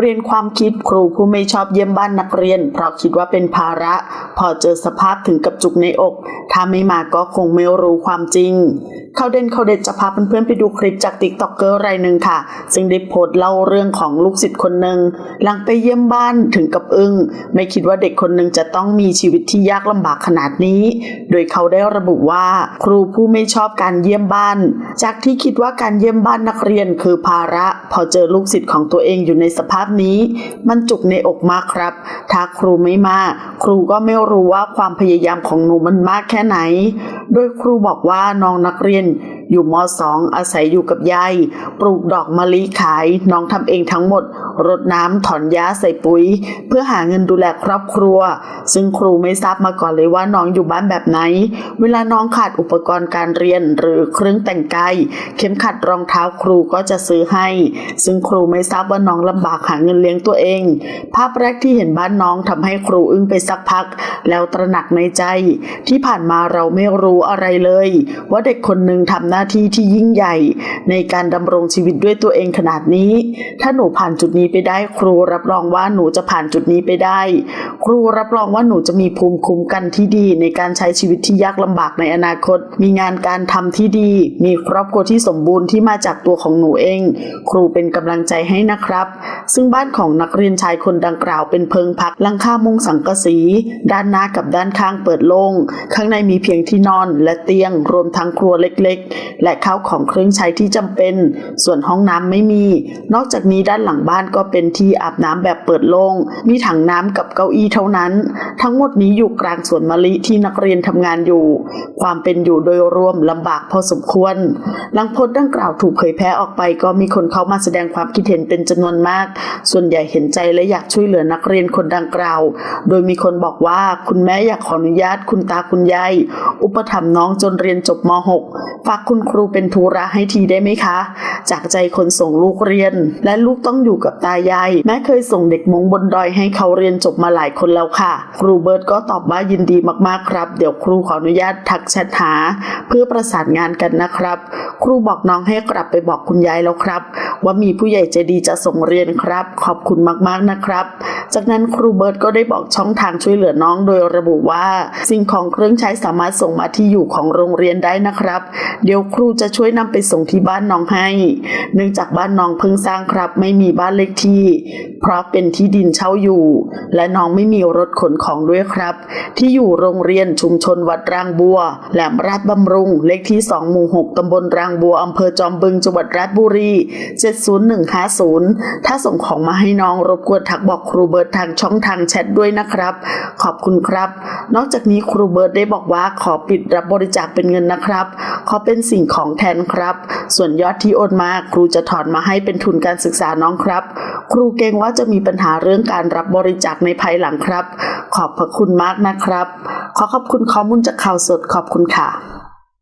เปลี่ยนความคิดครูผู้ไม่ชอบเยี่ยมบ้านนักเรียน เพราะคิดว่าเป็นภาระ พอเจอสภาพถึงกับจุกในอก ถ้าไม่มาก็คงไม่รู้ความจริง เขาเด่นเขาเด็ดจะพาเพื่อนๆไปดูคลิปจากติ๊กต็อกเกอร์รายหนึ่งค่ะ ซึ่งได้โพสต์เล่าเรื่องของลูกศิษย์คนหนึ่งหลังไปเยี่ยมบ้านถึงกับอึง้งไม่คิดว่าเด็กคนหนึ่งจะต้องมีชีวิตที่ยากลำบากขนาดนี้ โดยเขาได้ระบุว่า ครูผู้ไม่ชอบการเยี่ยมบ้าน จากที่คิดว่าการเยี่ยมบ้านนักเรียนคือภาระ พอเจอลูกศิษย์ของตัวเองอยู่ในสภาพนี้มันจุกในอกมากครับ ถ้าครูไม่มา ครูก็ไม่รู้ว่าความพยายามของหนูมันมากแค่ไหน โดยครูบอกว่าน้องนักเรียน อยู่ม .2 อาศัยอยู่กับยายปลูกดอกมะลิขาย น้องทำเองทั้งหมด รดน้ำถอนหญ้าใส่ปุ๋ย เพื่อหาเงินดูแลครอบครัว ซึ่งครูไม่ทราบมาก่อนเลยว่าน้องอยู่บ้านแบบไหน เวลาน้องขาดอุปกรณ์การเรียนหรือเครื่องแต่งกายเข็มขัดรองเท้าครูก็จะซื้อให้ ซึ่งครูไม่ทราบว่าน้องลำบากหาเงินเลี้ยงตัวเอง ภาพแรกที่เห็นบ้านน้องทำให้ครูอึ้งไปสักพัก แล้วตระหนักในใจ ที่ผ่านมาเราไม่รู้อะไรเลย ว่าเด็กคนหนึ่งทำหน้าาที่ที่ยิ่งใหญ่ในการดำรงชีวิตด้วยตัวเองขนาดนี้ ถ้าหนูผ่านจุดนี้ไปได้ ครูรับรองว่าหนูจะผ่านจุดนี้ไปได้ ครูรับรองว่าหนูจะมีภูมิคุ้มกันที่ดี ในการใช้ชีวิตที่ยากลำบากในอนาคต มีงานการทำที่ดี มีครอบครัวที่สมบูรณ์ที่มาจากตัวของหนูเอง ครูเป็นกำลังใจให้นะครับ ซึ่งบ้านของนักเรียนชายคนดังกล่าวเป็นเพิงพักหลังคามุงสังกะสี ด้านหน้ากับด้านข้างเปิดโล่งข้างในมีเพียงที่นอนและเตียงรวมทั้งครัวเล็กๆ และข้าวของเครื่องใช้ที่จำเป็น ส่วนห้องน้ำไม่มี นอกจากนี้ด้านหลังบ้านก็เป็นที่อาบน้ำแบบเปิดโล่ง มีถังน้ำกับเก้าอี้เท่านั้น ทั้งหมดนี้อยู่กลางสวนมะลิที่นักเรียนทำงานอยู่ ความเป็นอยู่โดยรวมลำบากพอสมควร หลังโพสต์ดังกล่าวถูกเผยแพร่ออกไป ก็มีคนเข้ามาแสดงความคิดเห็นเป็นจำนวนมาก ส่วนใหญ่เห็นใจและอยากช่วยเหลือนักเรียนคนดังกล่าว โดยมีคนบอกว่าคุณแม่อยากขออนุญาตคุณตาคุณยายอุปถัมภ์น้องจนเรียนจบม .6 ฝากคุณครูเป็นธุระให้ทีได้ไหมคะ จากใจคนส่งลูกเรียน และลูกต้องอยู่กับตายาย แม่เคยส่งเด็กมงบนดอยให้เขาเรียนจบมาหลายคนแล้วค่ะ ครูเบิร์ตก็ตอบว่ายินดีมากๆครับ เดี๋ยวครูขออนุญาตทักแชทหา เพื่อประสานงานกันนะครับ ครูบอกน้องให้กลับไปบอกคุณยายแล้วครับ ว่ามีผู้ใหญ่ใจดีจะส่งเรียนครับ ขอบคุณมากๆนะครับ จากนั้นครูเบิร์ตก็ได้บอกช่องทางช่วยเหลือน้องโดยระบุว่า สิ่งของเครื่องใช้สามารถส่งมาที่อยู่ของโรงเรียนได้นะครับ เดี๋ยวครูจะช่วยนำไปส่งที่บ้านน้องให้ เนื่องจากบ้านน้องเพิ่งสร้างครับ ไม่มีบ้านเลขที่ เพราะเป็นที่ดินเช่าอยู่ และน้องไม่มีรถขนของด้วยครับ ที่อยู่โรงเรียนชุมชนวัดรางบัวแหลมราชบำรุงเลขที่ 2 หมู่ 6ตำบลรางบัวอำเภอจอมบึงจังหวัดราชบุรี70150ถ้าส่งของมาให้น้องรบกวนทักบอกครูเบิร์ตทางช่องทางแชทด้วยนะครับ ขอบคุณครับ นอกจากนี้ครูเบิร์ตได้บอกว่าขอปิดรับบริจาคเป็นเงินนะครับ ขอเป็นสิ่งของแทนครับ ส่วนยอดที่โอนมาครูจะถอนมาให้เป็นทุนการศึกษาน้องครับ ครูเกรงว่าจะมีปัญหาเรื่องการรับบริจาคในภายหลังครับ ขอบพระคุณมากนะครับ ขอขอบคุณข้อมูลจากข่าวสดขอบคุณค่ะ